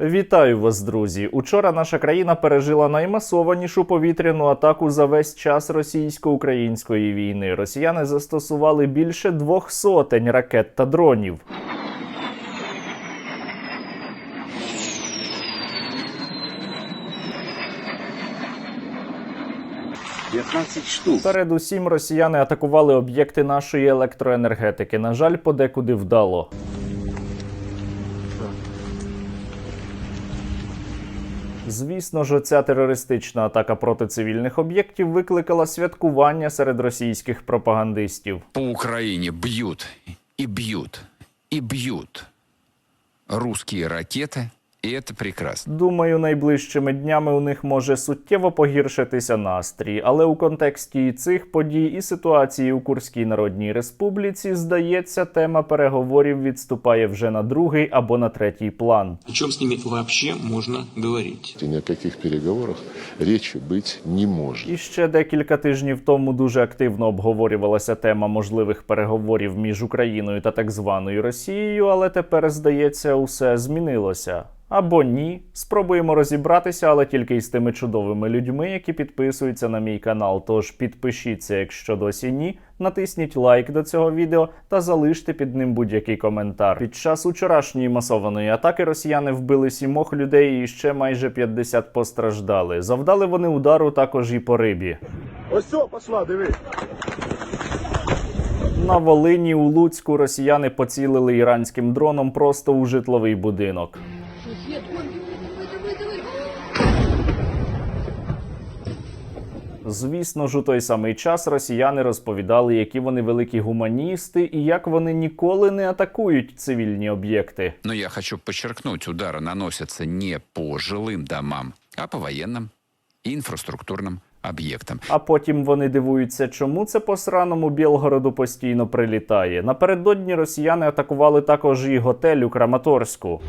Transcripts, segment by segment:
Вітаю вас, друзі! Учора наша країна пережила наймасованішу повітряну атаку за весь час російсько-української війни. Росіяни застосували більше двох сотень ракет та дронів. 15 штук. Передусім росіяни атакували об'єкти нашої електроенергетики. На жаль, подекуди вдало. Звісно ж, ця терористична атака проти цивільних об'єктів викликала святкування серед російських пропагандистів. По Україні б'ють і б'ють і б'ють русські ракеты, и это прекрасно. Думаю, найближчими днями у них може суттєво погіршитися настрій, але у контексті і цих подій і ситуації у Курській Народній Республіці, здається, тема переговорів відступає вже на другий або на третій план. О чем с ними вообще можно говорить? И ни о каких переговорах речи быть не может. І ще декілька тижнів тому дуже активно обговорювалася тема можливих переговорів між Україною та так званою Росією, але тепер, здається, усе змінилося. Або ні. Спробуємо розібратися, але тільки із тими чудовими людьми, які підписуються на мій канал. Тож підпишіться, якщо досі ні. Натисніть лайк до цього відео та залиште під ним будь-який коментар. Під час учорашньої масованої атаки росіяни вбили сімох людей і ще майже 50 постраждали. Завдали вони удару також і по рибі. Ось все, пошла, диви. На Волині у Луцьку росіяни поцілили іранським дроном просто у житловий будинок. Звісно ж, у той самий час росіяни розповідали, які вони великі гуманісти і як вони ніколи не атакують цивільні об'єкти. Но я хочу подчеркнуть, удары наносятся не по жилым домам, а по военным и инфраструктурным объектам. А потім вони дивуються, чому це по сраному Білгороду постійно прилітає. Напередодні росіяни атакували також і готель у Краматорську.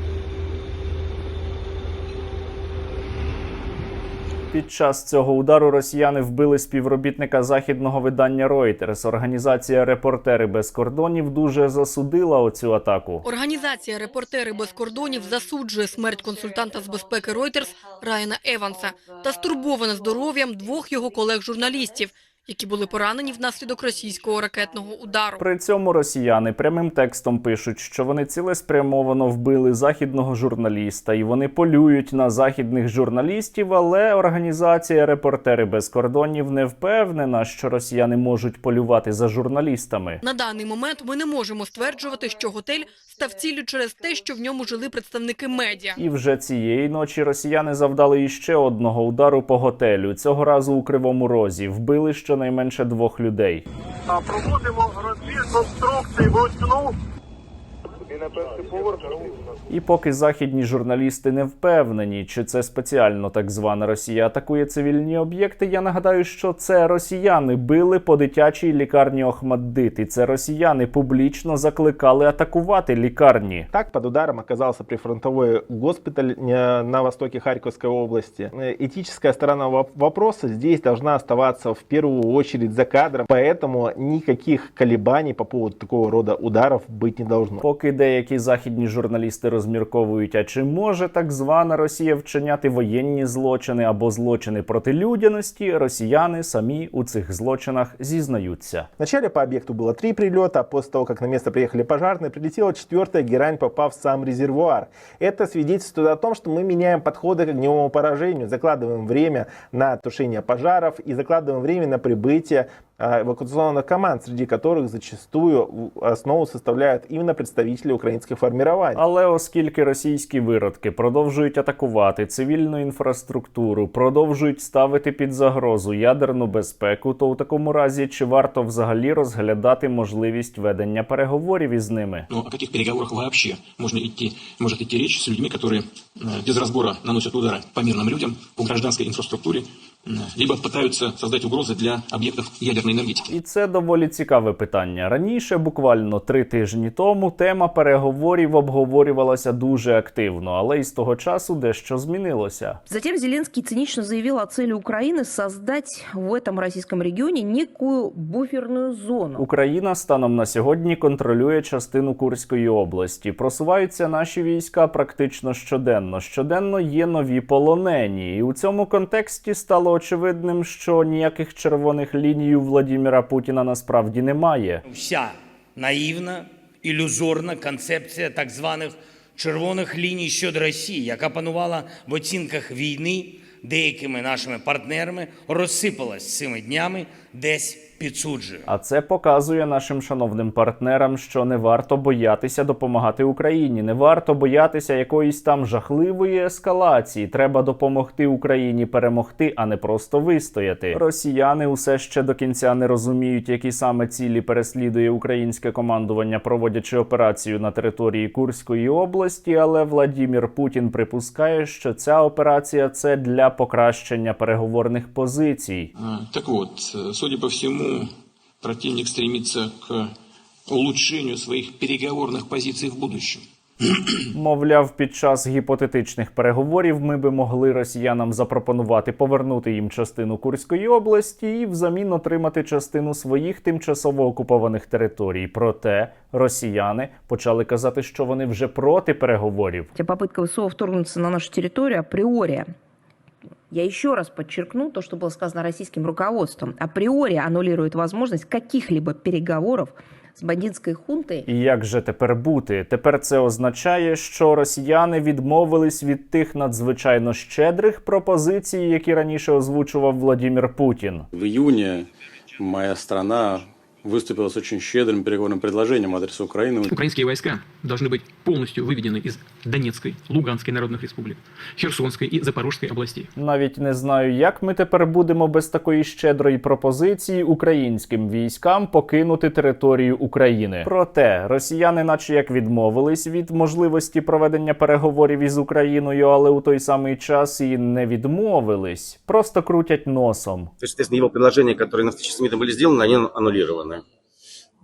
Під час цього удару росіяни вбили співробітника західного видання Reuters. Організація Репортери без кордонів дуже засудила оцю атаку. Організація Репортери без кордонів засуджує смерть консультанта з безпеки Reuters Райана Еванса та стурбована здоров'ям двох його колег-журналістів, які були поранені внаслідок російського ракетного удару. При цьому росіяни прямим текстом пишуть, що вони цілеспрямовано вбили західного журналіста, і вони полюють на західних журналістів. Але організація Репортери без кордонів не впевнена, що росіяни можуть полювати за журналістами. На даний момент ми не можемо стверджувати, що готель став ціллю через те, що в ньому жили представники медіа. І вже цієї ночі росіяни завдали іще одного удару по готелю. Цього разу у кривому розі вбили щонайменше двох людей. Проводимо розбір конструкції вручну. І на перший поверх. І поки західні журналісти не впевнені, чи це спеціально так звана Росія атакує цивільні об'єкти, я нагадаю, що це росіяни били по дитячій лікарні Охмаддит, і це росіяни публічно закликали атакувати лікарні. Так, под ударом оказался прифронтовой госпиталь э, на востоке Харьковской области. Э, Этическая сторона воп- вопроса здесь должна оставаться в первую очередь за кадром, поэтому никаких колебаний по поводу такого рода ударов быть не должно. Поки деякі західні журналісти розмірковують, а чи може так звана Росія вчиняти воєнні злочини або злочини проти людяності, росіяни самі у цих злочинах зізнаються. Вначале по объекту было три прилета, после того, как на место приехали пожарные, прилетела четвертая герань, попав в сам резервуар. Это свидетельствует о том, что мы меняем подходы к огневому поражению, закладываем время на тушение пожаров и закладываем время на прибытие а, эвакуационных команд, среди которых зачастую в- основу составляют именно представители украинских формирований. Але оскільки російські виродки продовжують атакувати цивільну інфраструктуру, продовжують ставити під загрозу ядерну безпеку, то у такому разі чи варто взагалі розглядати можливість ведення переговорів із ними? Но о каких переговорах вообще можно идти, может идти речь с людьми, которые э, без разбора наносят удары по мирным людям, по гражданской инфраструктуре, либо пытаются создать угрозы для объектов ядерной энергетики. І це доволі цікаве питання. Раніше, буквально три тижні тому, тема переговорів обговорювалася дуже активно, але із того часу дещо змінилося. Затем Зеленский цинично заявил о цели Украины создать в этом российском регионе некую буферную зону. Україна станом на сьогодні контролює частину Курської області. Просуваються наші війська практично щоденно. Щоденно є нові полонені, і у цьому контексті стало очевидним, що ніяких червоних ліній у Владіміра Путіна насправді немає. Вся наївна, ілюзорна концепція так званих червоних ліній щодо Росії, яка панувала в оцінках війни деякими нашими партнерами, розсипалась цими днями десь під суджею. А це показує нашим шановним партнерам, що не варто боятися допомагати Україні, не варто боятися якоїсь там жахливої ескалації. Треба допомогти Україні перемогти, а не просто вистояти. Росіяни усе ще до кінця не розуміють, які саме цілі переслідує українське командування, проводячи операцію на території Курської області. Але Владімір Путін припускає, що ця операція це для покращення переговорних позицій. Так вот, э, судя по всему, противник стремится к улучшению своих переговорных позиций в будущем. Мовляв, під час гіпотетичних переговорів ми би могли росіянам запропонувати повернути їм частину Курської області і взамін отримати частину своїх тимчасово окупованих територій. Проте росіяни почали казати, що вони вже проти переговорів. Хотя попытка ВСО вторгнуться на нашу территорию априори я еще раз подчеркну то, что было сказано российским руководством. Априори аннулирует возможность каких-либо переговоров с бандитской хунтой І як же тепер бути? Тепер це означає, що росіяни відмовились від тих надзвичайно щедрих пропозицій, які раніше озвучував Владімір Путін. В июне моя страна выступила с очень щедрым переговорным предложением адресу Украины. Украинские войска должны быть полностью выведены из Донецкой, Луганской народных республик, Херсонской и Запорожской областей. Навіть не знаю, як ми тепер будемо без такої щедрої пропозиції українським військам покинути територію України. Проте росіяни, наче як відмовились від можливості проведення переговорів із Україною, але у той самий час і не відмовились, просто крутять носом. То есть, естественно, его предложения, которые на встрече с МИДом были сделаны, они аннулированы.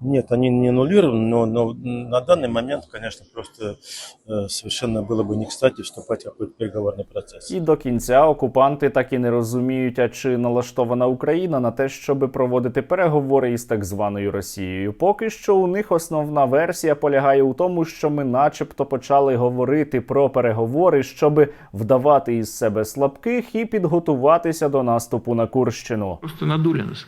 Нет, они не аннулированы, но, но на данный момент, конечно, просто э, совершенно было бы не кстати вступать в какой-то переговорный процесс. І до кінця окупанти так і не розуміють, а чи налаштована Україна на те, щоб проводити переговори із так званою Росією. Поки що у них основна версія полягає у тому, що ми, начебто, почали говорити про переговори, щоб вдавати із себе слабких і підготуватися до наступу на Курщину. Просто надули нас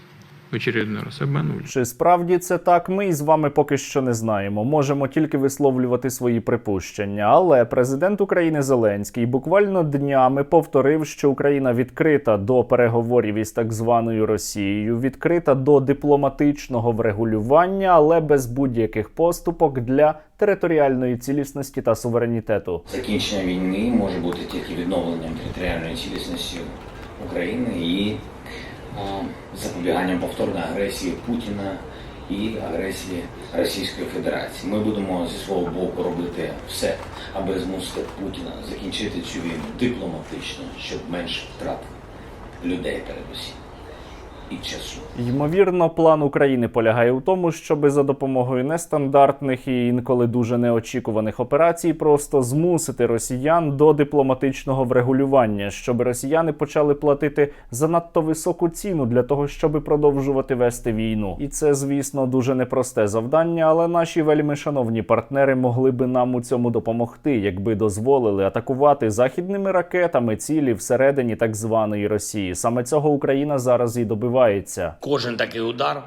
в очередной раз, обманули. Чи справді це так? Ми із вами поки що не знаємо. Можемо тільки висловлювати свої припущення. Але президент України Зеленський буквально днями повторив, що Україна відкрита до переговорів із так званою Росією, відкрита до дипломатичного врегулювання, але без будь-яких поступок для територіальної цілісності та суверенітету. Закінчення війни може бути тільки відновленням територіальної цілісності України і запобіганням повторної агресії Путіна і агресії Російської Федерації. Ми будемо зі свого боку робити все, аби змусити Путіна закінчити цю війну дипломатично, щоб менше втрат людей передусім і часу. Ймовірно, план України полягає у тому, щоб за допомогою нестандартних і інколи дуже неочікуваних операцій просто змусити росіян до дипломатичного врегулювання, щоб росіяни почали платити занадто високу ціну для того, щоб продовжувати вести війну. І це, звісно, дуже непросте завдання, але наші вельми шановні партнери могли би нам у цьому допомогти, якби дозволили атакувати західними ракетами цілі всередині так званої Росії. Саме цього Україна зараз і добивається. Кожен такий удар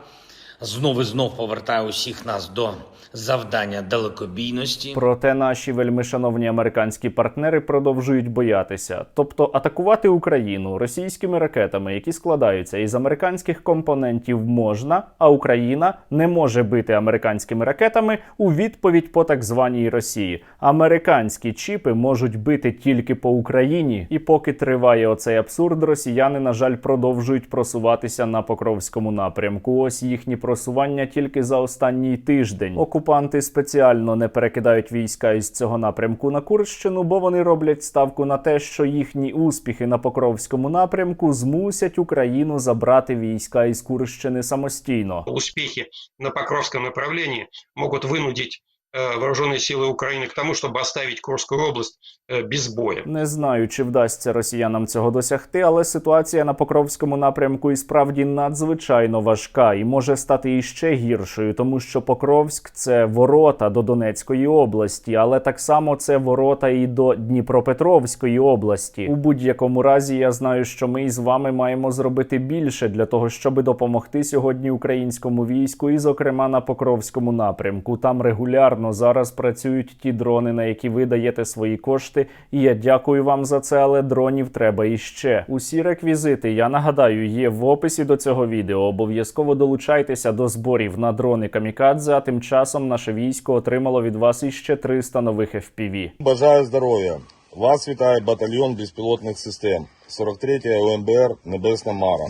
знов і знов повертає усіх нас до завдання далекобійності. Проте наші вельми шановні американські партнери продовжують боятися, тобто атакувати Україну російськими ракетами, які складаються із американських компонентів, можна, а Україна не може бити американськими ракетами у відповідь по так званій Росії. Американські чіпи можуть бити тільки по Україні, і поки триває оцей абсурд, росіяни на жаль продовжують просуватися на покровському напрямку. Ось їхні просування тільки за останній тиждень. Окупанти спеціально не перекидають війська із цього напрямку на Курщину, бо вони роблять ставку на те, що їхні успіхи на Покровському напрямку змусять Україну забрати війська із Курщини самостійно. Успіхи на Покровському направленні можуть вынудить э, вооруженные силы Украины к тому, чтобы оставить Курскую область э, без боя. Не знаю, чи вдасться росіянам цього досягти, але ситуація на Покровському напрямку і справді надзвичайно важка і може стати іще гіршою, тому що Покровськ це ворота до Донецької області, але так само це ворота і до Дніпропетровської області. У будь-якому разі я знаю, що ми із вами маємо зробити більше для того, щоб допомогти сьогодні українському війську, і зокрема на Покровському напрямку. Там регулярно зараз працюють ті дрони, на які ви даєте свої кошти. І я дякую вам за це, але дронів треба іще. Усі реквізити, я нагадаю, є в описі до цього відео. Обов'язково долучайтеся до зборів на дрони Камікадзе. А тим часом наше військо отримало від вас іще 300 нових FPV. Бажаю здоров'я. Вас вітає батальйон безпілотних систем 43 ОМБР Небесна Мара.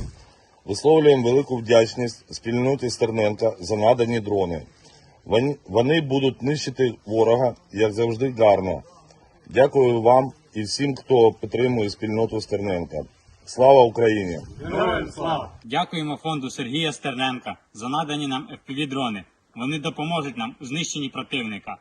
Висловлюємо велику вдячність спільноті Стерненка за надані дрони. Вони, будуть нищити ворога, як завжди, гарно. Дякую вам і всім, хто підтримує спільноту Стерненка. Слава Україні! Дякуємо фонду Сергія Стерненка за надані нам FPV-дрони. Вони допоможуть нам у знищенні противника.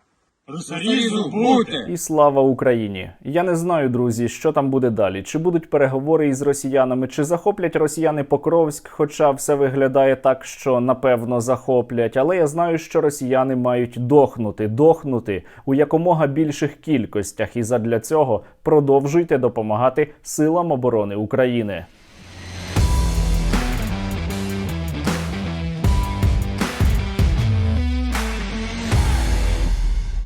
Бути! І слава Україні! Я не знаю, друзі, що там буде далі. Чи будуть переговори із росіянами, чи захоплять росіяни Покровськ, хоча все виглядає так, що напевно захоплять. Але я знаю, що росіяни мають дохнути, дохнути у якомога більших кількостях, і задля цього продовжуйте допомагати силам оборони України.